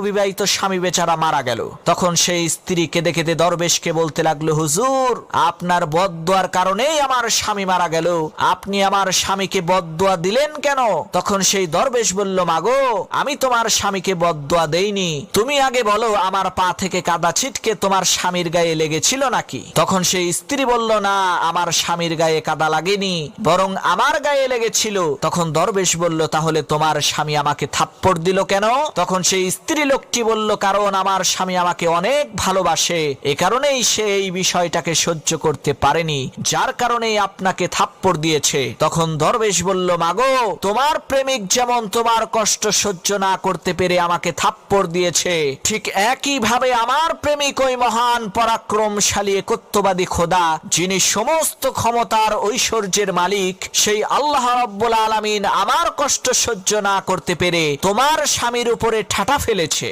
বিবাহিত স্বামী বেচারা মারা গেল। তখন সেই স্ত্রী কেঁদে কেঁদে দরবেশকে বলতে লাগল, হুজুর, আপনার বদদোয়ার কারণেই আমার স্বামী মারা গেল। আপনি আমার স্বামীকে বদদোয়া দিলেন কেন? তখন সেই দরবেশ বলল, মাগো, আমি তোমার স্বামীকে বদদোয়া দেইনি। তুমি আগে বলো, আমার পা থেকে কাদা ছিটকে তোমার স্বামীর গায়ে লেগেছিল নাকি? তখন সেই স্ত্রী বলল, না, আমার স্বামীর গায়ে কাদা লাগেনি, বরং আমার গায়ে লেগেছিল। তখন দরবেশ বলল, তাহলে তোমার স্বামী আমাকে থাপ্পড় দিল কেন? তখন সেই স্ত্রী লোকটি বলল, কারণ আমার স্বামী আমাকে অনেক ভালোবাসে। এ কারণেই সে এই বিষয়টাকে সহ্য করতে পারেনি, যার কারণে আপনাকে থাপ্পড় দিয়েছে। তখন দরবেশ বলল, মাগো, তোমার প্রেমিক যেমন তোমার কষ্ট সহ্য না করতে পেরে আমাকে থাপ্পড় দিয়েছে, ঠিক একই ভাবে আমার প্রেমিক ওই মহান পরাক্রমশালী একত্ববাদী খোদা, যিনি সমস্ত ক্ষমতার ঐশ্বর্যের মালিক, সেই আল্লাহ রব্বুল আলামিন আমার কষ্ট সহ্য না করতে পেরে তোমার স্বামীর উপরে ঠাটা ফেলেছে।